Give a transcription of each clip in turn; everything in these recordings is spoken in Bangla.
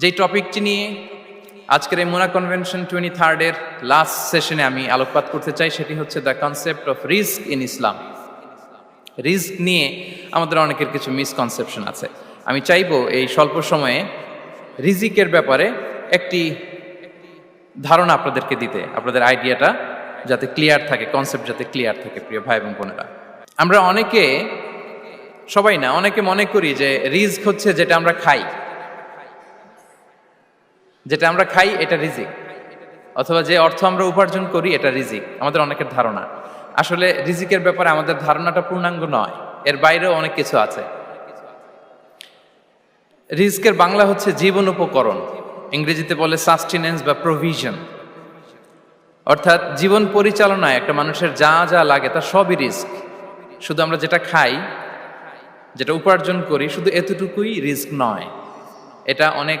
যেই টপিকটি নিয়ে আজকের এই মোনা কনভেনশন টোয়েন্টি থার্ডের লাস্ট সেশনে আমি আলোকপাত করতে চাই, সেটি হচ্ছে the concept of risk in Islam risk নিয়ে আমাদের অনেকের কিছু মিসকনসেপশন আছে। আমি চাইব এই স্বল্প সময়ে রিজিকের ব্যাপারে একটি ধারণা আপনাদেরকে দিতে, আপনাদের আইডিয়াটা যাতে ক্লিয়ার থাকে কনসেপ্ট যাতে ক্লিয়ার থাকে, প্রিয় ভাই এবং বোনেরা। আমরা অনেকে, সবাই না, অনেকে মনে করি যে রিস্ক হচ্ছে যেটা আমরা খাই। যেটা আমরা খাই, এটা রিজিক। অথবা যে অর্থ আমরা উপার্জন করি, এটা রিজিক। আমাদের অনেকের ধারণা। আসলে রিজিকের ব্যাপারে আমাদের ধারণাটা পূর্ণাঙ্গ নয়। এর বাইরেও অনেক কিছু আছে। রিস্কের বাংলা হচ্ছে জীবন উপকরণ। ইংরেজিতে বলে সাস্টেনেন্স বা প্রভিশন অর্থাৎ জীবন পরিচালনায় একটা মানুষের যা যা লাগে, তার সবই রিস্ক শুধু আমরা যেটা খাই, যেটা উপার্জন করি, শুধু এতটুকুই রিস্ক নয়। এটা অনেক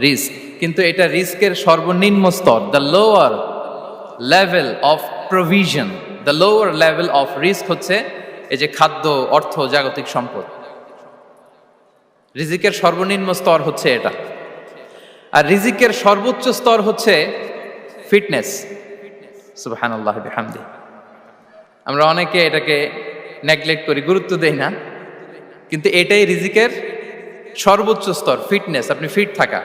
রিস্ক কিন্তু এটা রিস্কের সর্বনিম্ন স্তর the lower level of provision the lower level of risk হচ্ছে এই যে খাদ্য, অর্থ, জাগতিক সম্পদ। রিজিকের সর্বনিম্ন স্তর হচ্ছে এটা। আর রিজিকের সর্বোচ্চ স্তর হচ্ছে ফিটনেস সুবাহান হামদি আমরা অনেকে এটাকে নেগলেক্ট করি, গুরুত্ব দেই না। কিন্তু এটাই রিজিকের সর্বোচ্চ স্তর ফিটনেস আপনি ফিট থাকা।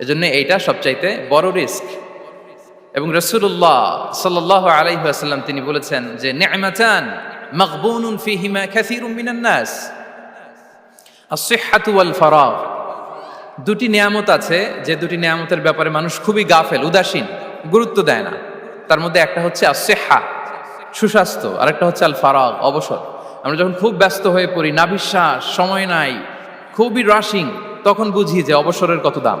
এজন্য এইটা সবচাইতে বড় রিস্ক। এবং রসুল্লাহ সাল্লাহ আলাইহাসাল্লাম তিনি বলেছেন যে নেমাচান মকবুনুন ফিহিমা খ্যাসিরুম মিনান নাস। আসিহাতু ওয়াল ফারাগ দুটি নিয়ামত আছে, যে দুটি নিয়ামতের ব্যাপারে মানুষ খুবই গাফেল, উদাসীন, গুরুত্ব দেয় না। তার মধ্যে একটা হচ্ছে আসেহা সুস্বাস্থ্য আর একটা হচ্ছে আল ফারাগ অবসর। আমরা যখন খুব ব্যস্ত হয়ে পড়ি নাবিশ্বাস সময় নাই, খুবই রাশিং তখন বুঝি যে অবসরের কত দাম।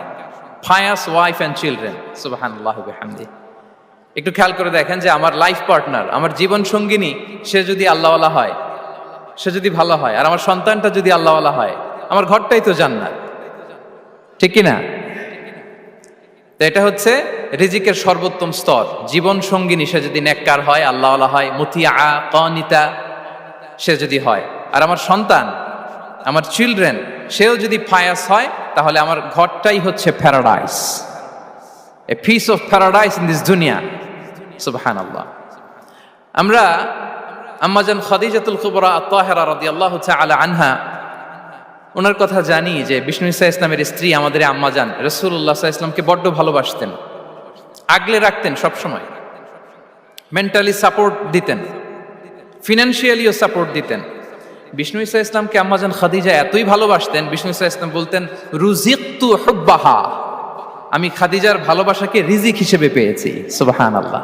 ফায়াস ওয়াইফ অ্যান্ড চিলড্রেন সুবাহান্লাহ হামদি একটু খেয়াল করে দেখেন যে আমার লাইফ পার্টনার আমার জীবন সঙ্গিনী, সে যদি আল্লাহওয়ালা হয়, সে যদি ভালো হয়, আর আমার সন্তানটা যদি আল্লাহওয়ালা হয়, আমার ঘরটাই তো জান্নাত। ঠিক কিনা? তো এটা হচ্ছে রিজিকের সর্বোত্তম স্তর। জীবন সঙ্গিনী, সে যদি নেককার হয়, আল্লাহওয়ালা হয় মুতিয়া কনিতা, সে যদি হয়। আর আমার সন্তান, আমার চিলড্রেন সেও যদি ফায়াস হয়, তাহলে আমার ঘরটাই হচ্ছে paradise a piece of paradise in this দুনিয়া সুবহান আল্লাহ আমরা আম্মাজান খাদিজাতুল কুবরা আত্মাহেরা রাদি আল্লাহ আলা আনহা ওনার কথা জানি যে বিষ্ণু ইসা ইসলামের স্ত্রী আমাদের আম্মাজান রসুল্লাহ ইসলামকে বড্ড ভালোবাসতেন, আগলে রাখতেন সবসময়। মেন্টালি সাপোর্ট দিতেন ফিনান্সিয়ালিও সাপোর্ট দিতেন। বিষ্ণু ইসা ইসলামকে আম্মাজান খাদিজা এতই ভালোবাসতেন, বিষ্ণু ইসা ইসলাম বলতেন, রুজিকতু হুব্বাহা। আমি খাদিজার ভালোবাসাকে রিজিক হিসেবে পেয়েছি সুবাহান আল্লাহ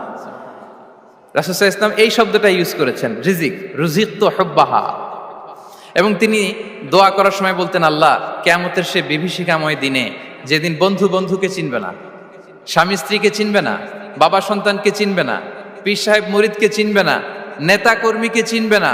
রাসুসা ইসলাম এই শব্দটা ইউজ করেছেন, রিজিক, রুজিকতু হুব্বাহা। এবং তিনি দোয়া করার সময় বলতেন, আল্লাহ কেমতের সে বিভীষিকাময় দিনে যেদিন বন্ধু বন্ধুকে চিনবে না, স্বামী স্ত্রীকে চিনবে না, বাবা সন্তানকে চিনবে না, পীর সাহেব মরিদকে চিনবে না, নেতা কর্মীকে চিনবে না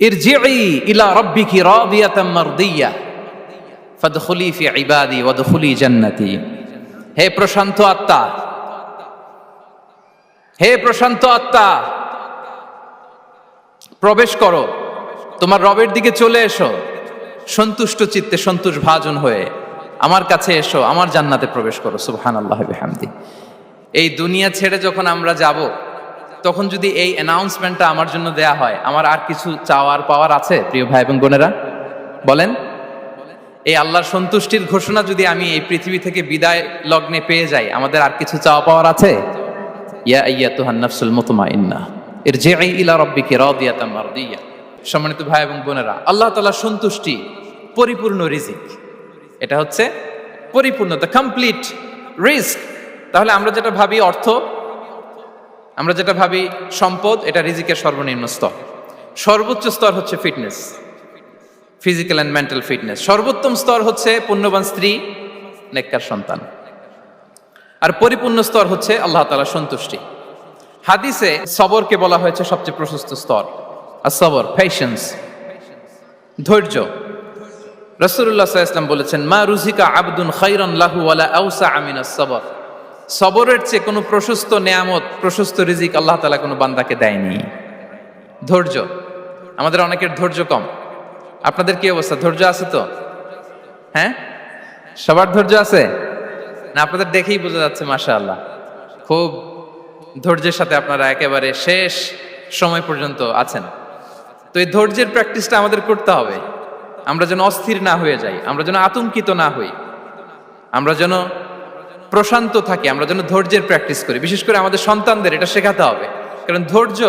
ইরজিই ইলা রাব্বিকি রাদিয়াতাম মারদিয়া। ফাদখুলি ইবাদি ওয়াদখুলি জান্নাতি। হে প্রশান্ত আত্মা, হে প্রশান্ত আত্মা, প্রবেশ করো। তোমার রবের দিকে চলে এসো। সন্তুষ্ট চিত্তে সন্তোষ ভাজন হয়ে আমার কাছে এসো, আমার জান্নাতে প্রবেশ করো। সুবহান আল্লাহ এই দুনিয়া ছেড়ে যখন আমরা যাব তখন যদি এই অ্যানাউন্সমেন্টটা আমার জন্য দেয়া হয়, আমার আর কিছু চাওয়ার পাওয়ার আছে, প্রিয় ভাই এবং বোনেরা? বলেন। এই আল্লাহর সন্তুষ্টির ঘোষণা যদি আমি এই পৃথিবী থেকে বিদায় লগ্নে পেয়ে যাই, আমাদের আর কিছু চাওয়া পাওয়ার আছে? ইয়া ইয়া তুহান নাফসুল মুতমাইন্না এর যে ইলা রব্বিকে রাদিয়াতাম মারদিয়া। সম্মানিত ভাই এবং বোনেরা, আল্লাহ তাআলার সন্তুষ্টি পরিপূর্ণ রিজিক। এটা হচ্ছে পরিপূর্ণ দ্য কমপ্লিট রিস্ক তাহলে আমরা যেটা ভাবি, অর্থ আমরা যেটা ভাবি, সম্পদ, এটা রিজিকের সর্বনিম্ন স্তর। সর্বোচ্চ স্তর হচ্ছে fitness physical and mental fitness সর্বোত্তম স্তর হচ্ছে পুণ্যবান স্ত্রী, নেককার সন্তান। আর পরিপূর্ণ স্তর হচ্ছে আল্লাহ তালা সন্তুষ্টি। হাদিসে সবরকে বলা হয়েছে সবচেয়ে প্রশস্ত স্তর। আর সবর ফ্যাশনস ধৈর্য। রসুল্লাহ ইসলাম বলেছেন, মা রুজিকা আবদুন খৈরন লাহু ওয়ালা আউসা আমিনা সবর। সবরের চেয়ে কোনো প্রশস্ত নেয়ামত, প্রশস্ত রিজিক আল্লাহ তালা কোনো বান্দাকে দেয়নি। ধৈর্য। আমাদের অনেকের ধৈর্য কম। আপনাদের কি অবস্থা? ধৈর্য আছে তো? হ্যাঁ? সবার ধৈর্য আছে? না, আপনাদের দেখেই বোঝা যাচ্ছে মাশা আল্লাহ খুব ধৈর্যের সাথে আপনারা একেবারে শেষ সময় পর্যন্ত আছেন। তো এই ধৈর্যের প্র্যাকটিসটা আমাদের করতে হবে। আমরা যেন অস্থির না হয়ে যাই। আমরা যেন আতঙ্কিত না হই। আমরা যেন প্রশান্ত থাকি, আমরা যেন ধৈর্যের প্র্যাকটিস করি। বিশেষ করে আমাদের সন্তানদের, এটা শেখাতে হবে। কারণ ধৈর্য,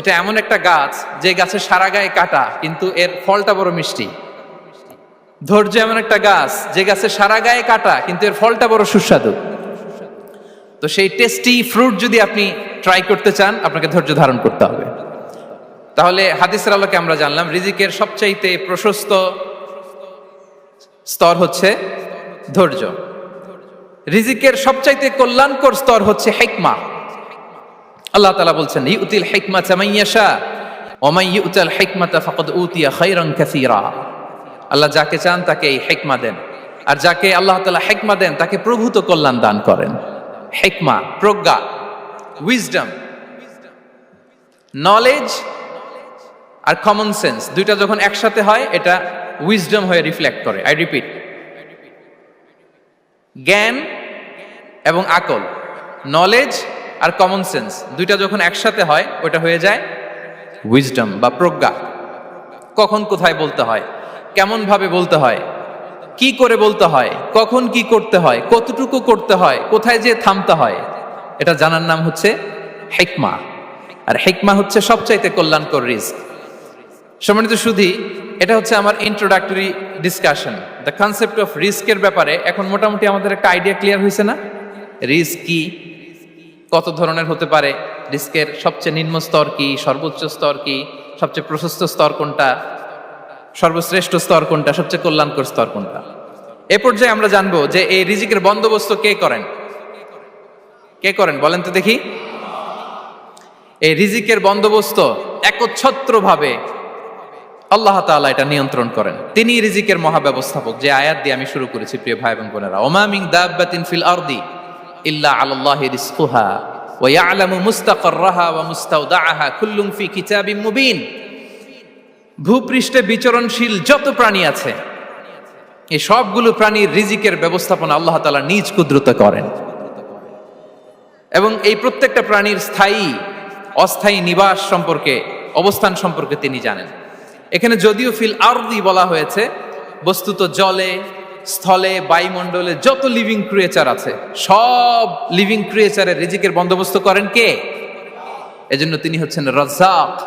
এটা এমন একটা গাছ, যে গাছের সারা গায়ে কাটা, কিন্তু এর ফলটা বড় মিষ্টি। ধৈর্য এমন একটা গাছ, যে গাছের সারা গায়ে কাটা, কিন্তু এর ফলটা বড় সুস্বাদু। তো সেই টেস্টি ফ্রুট যদি আপনি ট্রাই করতে চান, আপনাকে ধৈর্য ধারণ করতে হবে। তাহলে হাদিসের আলোকে আমরা জানলাম, রিজিকের সবচাইতে প্রশস্ত স্তর হচ্ছে ধৈর্য। রিজিকের সবচাইতে কল্যাণকর স্তর হচ্ছে হেকমা। আল্লাহ তালা বলছেন, ইউতিল হেকমা চামাইয়াশা ওমাই ইউতাল হেকমাতা ফাকদ উতিয়া খৈরং কাসীরা। আল্লাহ যাকে চান তাকে এই হেকমা দেন। আর যাকে আল্লাহ তালা হেকমা দেন, তাকে প্রভূত কল্যাণ দান করেন। হেকমা, প্রজ্ঞা উইজডম নলেজ আর কমন সেন্স দুইটা যখন একসাথে হয়, এটা উইজডম হয়ে রিফ্লেক্ট করে। আই রিপিট জ্ঞান এবং আকল নলেজ আর কমন সেন্স দুইটা যখন একসাথে হয়, ওটা হয়ে যায় উইজডম বা প্রজ্ঞা। কখন কোথায় বলতে হয়, কেমন ভাবে বলতে হয়, কি করে বলতে হয়, কখন কি করতে হয়, কতটুকু করতে হয়, কোথায় যে থামতে হয়, এটা জানার নাম হচ্ছে হেকমা আর হেকমা হচ্ছে সবচাইতে কল্যাণকর রিস্ক। সম্মানিত শুধু এটা হচ্ছে আমার introductory discussion the concept of রিস্কের ব্যাপারে এখন মোটামুটি আমাদের একটা আইডিয়া ক্লিয়ার হয়েছে না? রিস্ক কি? কত ধরনের হতে পারে? রিস্কের সবচেয়ে নিম্ন স্তর কি? সর্বোচ্চ স্তর কি? সবচেয়ে প্রশস্ত স্তর কোনটা? সর্বশ্রেষ্ঠ স্তর কোনটা? সবচেয়ে কল্যাণকর স্তর কোনটা? এ পর্যায়ে আমরা জানব যে এই রিজিকের বন্দোবস্ত কে করেন? কে করেন? বলেন তো দেখি। এই রিজিকের বন্দোবস্ত একচ্ছত্র ভাবে আল্লাহ তাআলা এটা নিয়ন্ত্রণ করেন। তিনি রিজিকের মহাব্যবস্থাপক, যে আয়াত দিয়ে আমি শুরু করেছি, প্রিয় ভাই এবং বোনেরা। ওমামিং দাব্বাতিন ফিল আরদি ইল্লা আলাল্লাহি রিজকুহা, ওয়া ইয়ালামু মুস্তাকাররাহা ওয়া মুস্তাওদাআহা কুল্লুম ফি কিতাবিম মুবিন। ভূপৃষ্ঠে বিচরণশীল যত প্রাণী আছে এই সবগুলো প্রাণীর রিজিকের ব্যবস্থাপনা আল্লাহ তাআলা নিজ কুদরতে করেন। এবং এই প্রত্যেকটা প্রাণীর স্থায়ী, অস্থায়ী নিবাস সম্পর্কে, অবস্থান সম্পর্কে তিনি জানেন। এখানে যদিও ফিল আরদি বলা হয়েছে, বস্তুত জলে, স্থলে, বায়ুমণ্ডলে যত লিভিং ক্রিয়েচার আছে, সব লিভিং ক্রিয়েচারের রিজিকের বন্দোবস্ত করেন কে? এজন্য তিনি হচ্ছেন রাজ্জাক।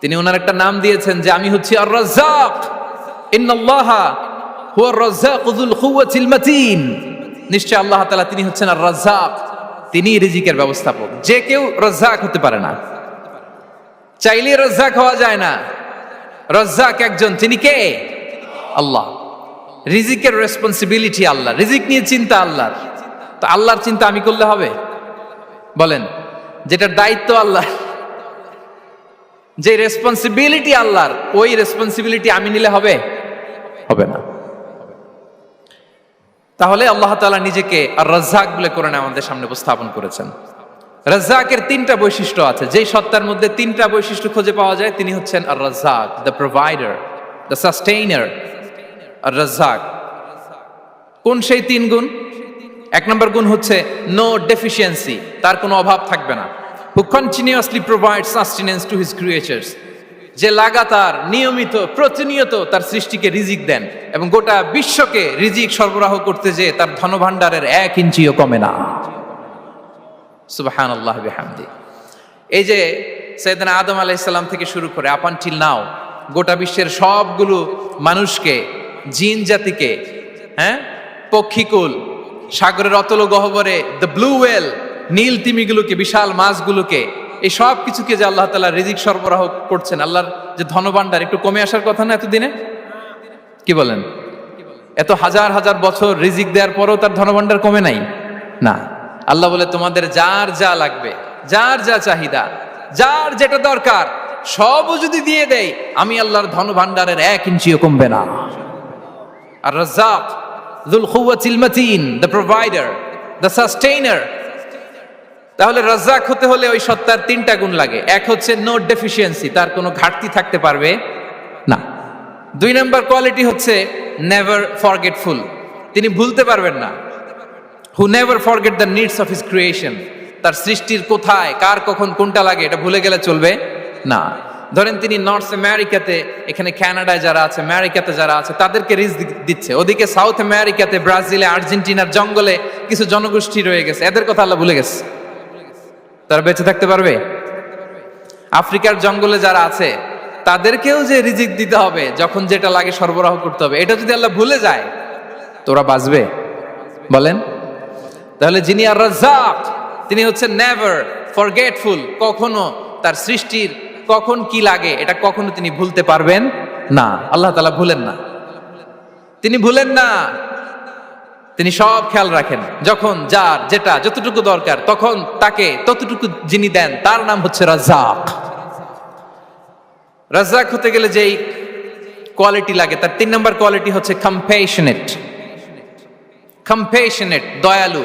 তিনি ওনার একটা নাম দিয়েছেন যে আমি হচ্ছি আর মাতিন। নিশ্চয় আল্লাহ তাআলা তিনি হচ্ছেন আর রাজ্জাক। তিনি রিজিকের ব্যবস্থাপক। যে কেউ রাজ্জাক হতে পারে না। চাইলে রাজ্জাক হওয়া যায় না। রাজ্জাক একজন, তিনি কে? আল্লাহ। রিজিকের রেসপন্সিবিলিটি আল্লাহ, রিজিক নিয়ে চিন্তা আল্লাহর। তো আল্লাহর চিন্তা আমি করলে হবে? বলেন যেটার দায়িত্ব আল্লাহ যে রেসপন্সিবিলিটি আল্লাহর, ওই রেসপন্সিবিলিটি আমি নিলে হবে? হবে না। তাহলে আল্লাহ তাআলা নিজেকে আর রাজ্জাক বলে কোরআনে আমাদের সামনে উপস্থাপন করেছেন। রাজ্জাকের তিনটা বৈশিষ্ট্য আছে। যেই সত্তার মধ্যে তিনটা বৈশিষ্ট্য খুঁজে পাওয়া যায়, তিনি হচ্ছেন আর রাজ্জাক দ্য প্রোভাইডার দ্য সাস্টেইনার আর রাজ্জাক। কোন সেই তিন গুণ? এক নম্বর গুণ হচ্ছে নো ডেফিসিয়েন্সি তার কোনো অভাব থাকবে না। Who continuously provide sustenance to his creatures যে লাগাতার, নিয়মিত, প্রতিনিয়ত তার সৃষ্টিকে রিজিক দেন এবং গোটা বিশ্বকে রিজিক সরবরাহ করতে যে তার ধনভাণ্ডারের এক ইঞ্চিও কমে না। সুবাহান আল্লাহ বিহামদি। এই যে সৈয়দনা আদম আলাইসাল্লাম থেকে শুরু করে আপান টিল নাও গোটা বিশ্বের সবগুলো মানুষকে, জিন জাতিকে হ্যাঁ পক্ষীকুল, সাগরের অতল গহবরে দ্য ব্লু ওয়েল নীল তিমিগুলোকে, বিশাল মাছগুলোকে, এই সব কিছুকে যে আল্লাহ তালা রিজিক সরবরাহ করছেন, আল্লাহর যে ধনভাণ্ডার, একটু কমে আসার কথা না এতদিনে? কি বলেন? এত হাজার হাজার বছর রিজিক দেওয়ার পরেও তার ধনভাণ্ডার কমে নাই? না। আল্লাহ বলে, তোমাদের যার যা লাগবে, যার যা চাহিদা, যার যেটা দরকার, সবও যদি দিয়ে দেয় আমি আল্লাহর ধনভাণ্ডারের এক ইঞ্চিও কমবে না। আর রাজ্জাক যুল খুওয়াতিল মাতিন, দ্য প্রোভাইডার, দ্য সাস্টেইনার। তাহলে রাজ্জাক হতে হলে ওই সত্তার তিনটা গুণ লাগে। এক হচ্ছে নো ডেফিসিয়েন্সি তার কোনো ঘাটতি থাকতে পারবে না। দুই নম্বর কোয়ালিটি হচ্ছে নেভার ফরগেটফুল তিনি ভুলতে পারবেন না। Who never forget the needs of his creation তার সৃষ্টির কোথায়, কার কখন কোনটা লাগে, এটা ভুলে গেলে চলবে না। ধরেন তিনি নর্থ আমেরিকাতে, এখানে কানাডায় যারা আছে, আমেরিকাতে যারা আছে, তাদেরকে রিস দিচ্ছে। ওদিকে সাউথ আমেরিকাতে, ব্রাজিলে, আর্জেন্টিনার জঙ্গলে কিছু জনগোষ্ঠী রয়ে গেছে। এদের কথা আল্লাহ ভুলে গেছে। তারা বেঁচে থাকতে পারবে? আফ্রিকার জঙ্গলে যারা আছে, তাদেরকেও যে রিজিক দিতে হবে, যখন যেটা লাগে সরবরাহ করতে হবে, এটা যদি আল্লাহ ভুলে যায়, তোরা বাঁচবে। বলেন? তাহলে যিনি আর রাজ্জাক, তিনি হচ্ছেন নেভার ফরগেটফুল কখনো তার সৃষ্টির কখন কি লাগে, এটা কখনো তিনি ভুলতে পারবেন না। আল্লাহ তালা ভুলেন না। তিনি ভুলেন না। তিনি সব খেয়াল রাখেন। যখন, যার, যেটা, যতটুকু দরকার, তখন তাকে ততটুকু যিনি দেন, তার নাম হচ্ছে রাজ্জাক। রাজ্জাক হতে গেলে যেই কোয়ালিটি লাগে, তার তিন নম্বর কোয়ালিটি হচ্ছে কম্পেশনেট কম্পেশনেট দয়ালু।